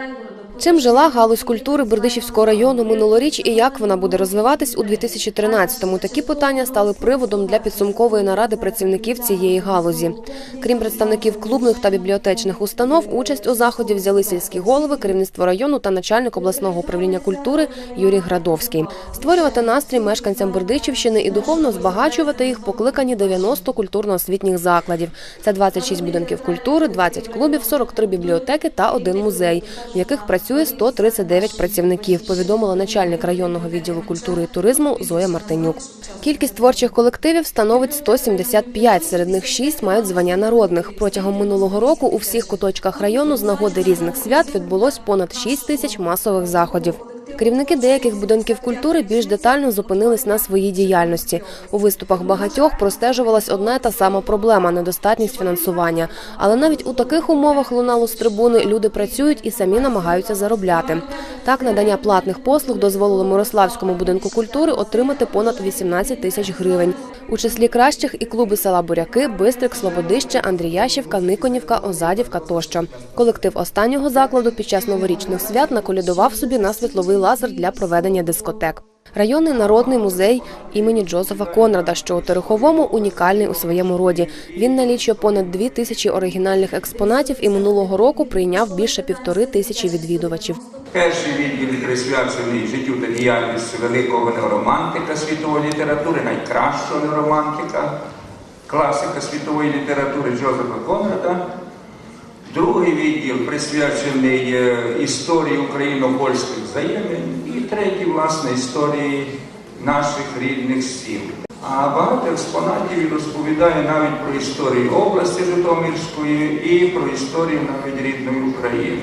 Дай Чим жила галузь культури Бердичівського району минулоріч і як вона буде розвиватись у 2013-му? Такі питання стали приводом для підсумкової наради працівників цієї галузі. Крім представників клубних та бібліотечних установ, участь у заході взяли сільські голови, керівництво району та начальник обласного управління культури Юрій Градовський. Створювати настрій мешканцям Бердичівщини і духовно збагачувати їх покликані 90 культурно-освітніх закладів. Це 26 будинків культури, 20 клубів, 43 бібліотеки та один музей, в яких працює 139 працівників. Повідомила начальник районного відділу культури і туризму Зоя Мартинюк. Кількість творчих колективів становить 175, серед них 6 мають звання народних. Протягом минулого року у всіх куточках району з нагоди різних свят відбулось понад 6 тисяч масових заходів. Керівники деяких будинків культури більш детально зупинились на своїй діяльності. У виступах багатьох простежувалась одна та сама проблема недостатність фінансування. Але навіть у таких умовах лунало з трибуни люди працюють і самі намагаються заробляти. Так, надання платних послуг дозволило Мирославському будинку культури отримати понад 18 тисяч гривень. У числі кращих і клуби села Буряки, Бистрик, Слободище, Андріящівка, Никонівка, Озадівка тощо. Колектив останнього закладу під час новорічних свят наколядував собі на світловий лазер для проведення дискотек. Районний народний музей імені Джозефа Конрада, що у Тереховому унікальний у своєму роді. Він налічує понад дві тисячі оригінальних експонатів і минулого року прийняв більше півтори тисячі відвідувачів. Перший відділ присвячений життю та діяльності великого неоромантика світової літератури, найкращого неоромантика, класика світової літератури Джозефа Конрада. Другий відділ присвячений е, історії україно-польських взаємин. І третій, власне, історії наших рідних сіл. А багато експонатів розповідає навіть про історію області Житомирської і про історію навіть рідної України.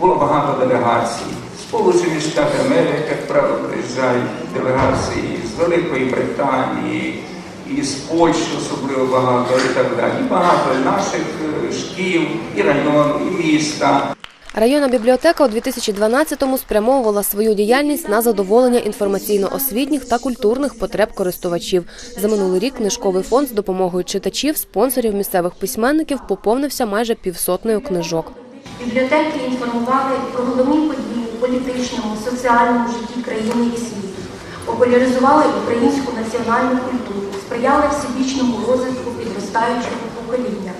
Було багато делегацій. Сполучені Штати Америки, як правило, приїжджають делегації з Великої Британії, і з Польщі особливо багато, і так далі. Багато наших е, шкіл, і району, і міста. Районна бібліотека у 2012-му спрямовувала свою діяльність на задоволення інформаційно-освітніх та культурних потреб користувачів. За минулий рік книжковий фонд з допомогою читачів, спонсорів місцевих письменників поповнився майже півсотнею книжок. Бібліотеки інформували про головні події у політичному, соціальному житті країни і світу, популяризували українську національну культуру, сприяли всебічному розвитку підростаючого покоління.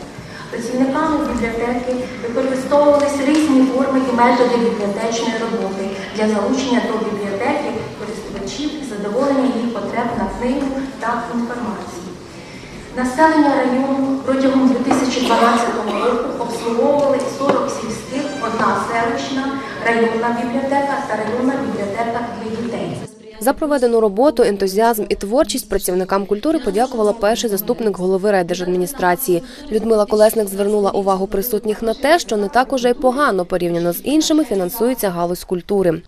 Працівниками бібліотеки використовувалися різні форми і методи бібліотечної роботи для залучення до бібліотеки користувачів і задоволення їх потреб на книгу та інформацію. Населення району протягом 2012 року обслуговували 40 одна селищна, районна бібліотека та районна бібліотека для дітей. За проведену роботу, ентузіазм і творчість працівникам культури подякувала перший заступник голови райдержадміністрації. Людмила Колесник звернула увагу присутніх на те, що не так уже й погано порівняно з іншими фінансується галузь культури.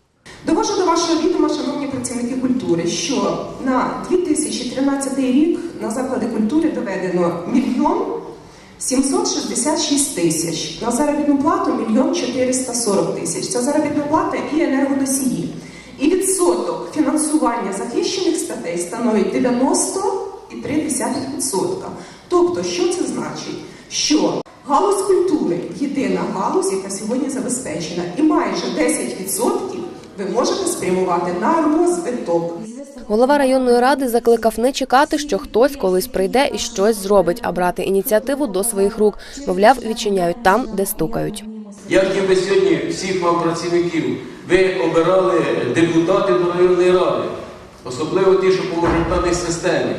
Довожу до вашого відома, шановні працівники культури, що на 2013 рік на заклади культури доведено мільйон 766 тисяч, на заробітну плату мільйон 440 тисяч. Це заробітна плата і енергоносії. І відсоток фінансування захищених статей становить 90,3%. Тобто, що це значить? Що галузь культури єдина галузь, яка сьогодні забезпечена, і майже 10% ви можете спрямувати на розвиток. Голова районної ради закликав не чекати, що хтось колись прийде і щось зробить, а брати ініціативу до своїх рук. Мовляв, відчиняють там, де стукають. Я хотів би сьогодні всіх вам працівників. Ви обирали депутатів до районної ради, особливо ті, що по мажоритарній системі.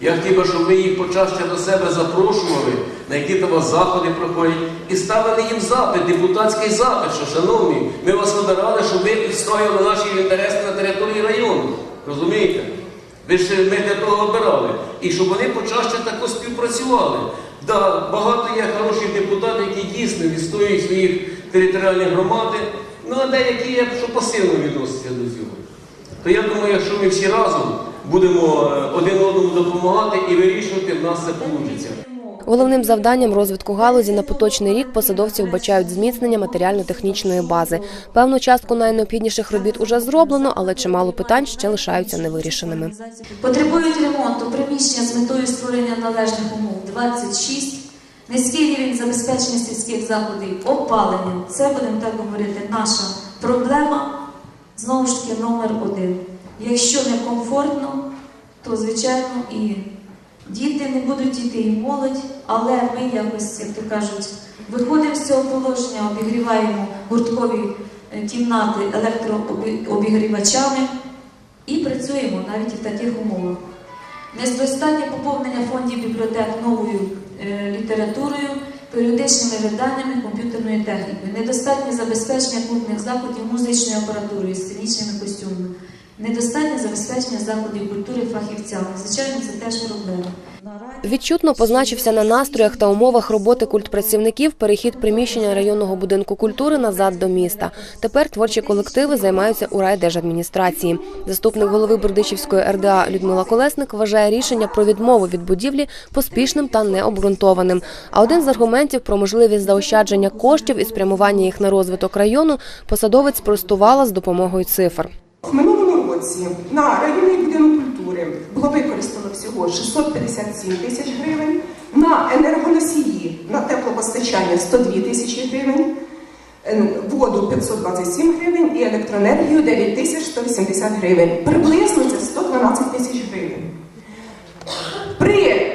Я хотів би, щоб ви їх почаще до себе запрошували, на які у вас заходи проходять, і ставили їм запит, депутатський запит, що, шановні, ми вас обирали, щоб ви відстояли наші інтереси на території району. Розумієте? Ви ж ми для того обирали. І щоб вони почаще також співпрацювали. Да, багато є хороших депутатів, які дійсно відстоюють своїх територіальні громади, ну а деякі є, що пасивно відносяться до цього. То я думаю, якщо ми всі разом будемо е, один одному допомагати і вирішувати, в нас це вийде. Головним завданням розвитку галузі на поточний рік посадовці вбачають зміцнення матеріально-технічної бази. Певну частку найнеобхідніших робіт уже зроблено, але чимало питань ще лишаються невирішеними. Потребують ремонту приміщення з метою створення належних умов 26, низький рівень забезпечення сільських заходів, опалення. Це будемо так говорити, наша проблема знову ж таки номер один. Якщо не комфортно, то звичайно і діти не будуть йти, і молодь, але ми якось, як то кажуть, виходимо з цього положення, обігріваємо гурткові е, кімнати електрообігрівачами і працюємо навіть і в таких умовах. Недостатнє поповнення фондів бібліотек новою е, літературою, періодичними виданнями комп'ютерної техніки, недостатнє забезпечення клубних заходів музичною апаратурою, сценічними костюмами, недостатнє забезпечення заходів культури фахівцями. Звичайно, це теж проблема. Відчутно позначився на настроях та умовах роботи культпрацівників перехід приміщення районного будинку культури назад до міста. Тепер творчі колективи займаються у райдержадміністрації. Заступник голови Бердичівської РДА Людмила Колесник вважає рішення про відмову від будівлі поспішним та необґрунтованим. А один з аргументів про можливість заощадження коштів і спрямування їх на розвиток району посадовець спростувала з допомогою цифр. В минулому році на районний будинок культури було використано всього 657 тисяч гривень, на енергоносії на теплопостачання 102 тисячі гривень, е, воду 527 гривень і електроенергію 9 тисяч 180 гривень. Приблизно це 112 тисяч гривень. При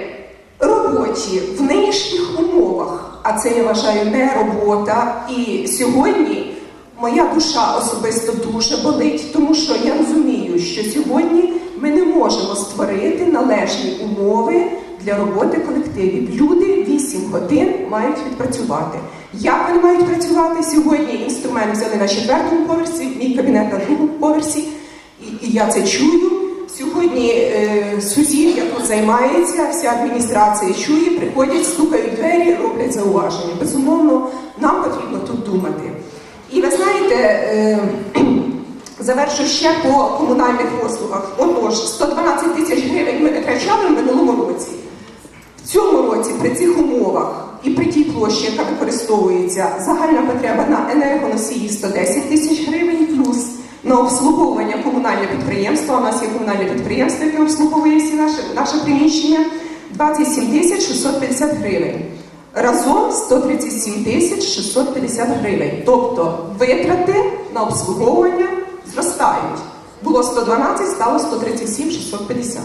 роботі в нинішніх умовах, а це я вважаю не робота, і сьогодні моя душа особисто дуже болить, тому що я розумію, що сьогодні ми не можемо створити належні умови для роботи колективів. Люди 8 годин мають відпрацювати. Як вони мають працювати сьогодні? Інструмент взяли на четвертому поверсі, мій кабінет на другому поверсі, і, і я це чую. Сьогодні е, сусід, як тут займається, вся адміністрація чує, приходять, стукають двері, роблять зауваження. Безумовно, нам потрібно тут думати. І ви знаєте, е, завершу ще по комунальних послугах. Отож, 112 тисяч гривень ми витрачали в минулому році. В цьому році при цих умовах і при тій площі, яка використовується, загальна потреба на енергоносії 110 тисяч гривень плюс на обслуговування комунального підприємства. У нас є комунальне підприємство, яке обслуговує всі наше, наше приміщення 27 тисяч 650 гривень. Разом 137 тисяч 650 гривень. Тобто витрати на обслуговування зростають. Було 112, стало 137 650.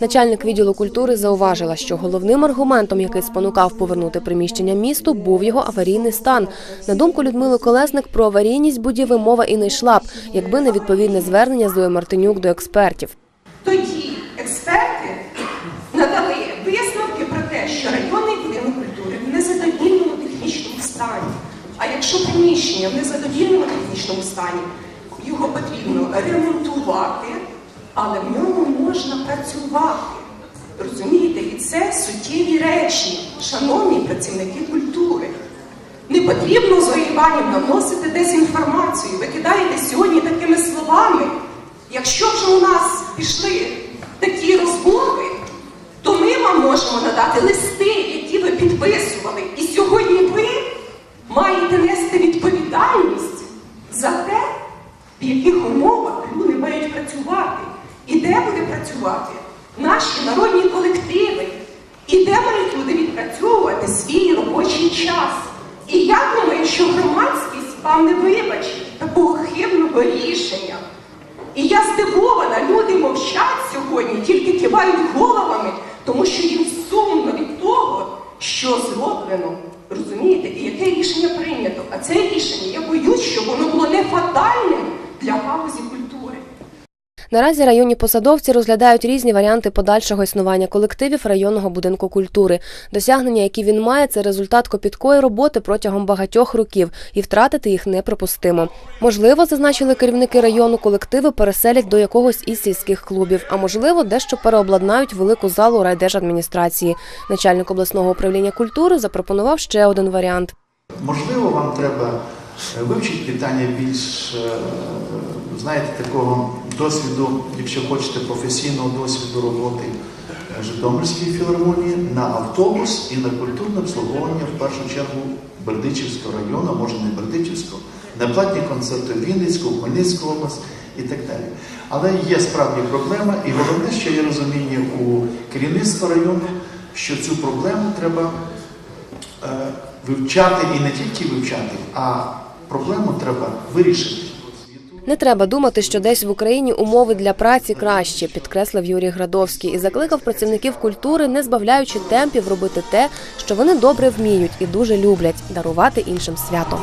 Начальник відділу культури зауважила, що головним аргументом, який спонукав повернути приміщення місту, був його аварійний стан. На думку Людмили Колесник, про аварійність будівлі мова і не йшла б, якби не відповідне звернення Зої Мартинюк до експертів. Тоді експерти надали висновки про те, що районний будинок культури в незадовільному технічному стані. А якщо приміщення в незадовільному технічному стані, його потрібно ремонтувати, але в ньому можна працювати. Розумієте, і це суттєві речі, шановні працівники культури. Не потрібно Зої Іванівна вносити дезінформацію. Ви кидаєте сьогодні такими словами. Якщо вже у нас пішли такі розмови, то ми вам можемо надати листи, які ви підписували. І сьогодні ви маєте нести відповідальність за те, в яких умовах люди мають працювати. І де буде працювати наші народні колективи, і де мають люди відпрацьовувати свій робочий час. І я думаю, що громадськість вам не вибачить такого хибного рішення. І я здивована, люди мовчать сьогодні, тільки кивають головами, тому що їм сумно від того, що зроблено. Розумієте, і яке рішення прийнято. А це рішення, я боюсь, що воно було не фатальним для галузі культури. Наразі районні посадовці розглядають різні варіанти подальшого існування колективів районного будинку культури. Досягнення, які він має, це результат копіткої роботи протягом багатьох років, і втратити їх неприпустимо. Можливо, зазначили керівники району, колективи переселять до якогось із сільських клубів, а можливо, дещо переобладнають велику залу райдержадміністрації. Начальник обласного управління культури запропонував ще один варіант. Можливо, вам треба е, вивчити питання більш, е, знаєте, такого досвіду, якщо хочете, професійного досвіду роботи е, Житомирської філармонії на автобус і на культурне обслуговування в першу чергу Бердичівського району, може не Бердичівського, на платні концерти в Вінницьку, в Хмельницьку область і так далі. Але є справді проблема, і головне, що є розуміння у керівництва району, що цю проблему треба вивчати і не тільки вивчати, а проблему треба вирішити. Не треба думати, що десь в Україні умови для праці краще, підкреслив Юрій Градовський і закликав працівників культури, не збавляючи темпів, робити те, що вони добре вміють і дуже люблять дарувати іншим свято.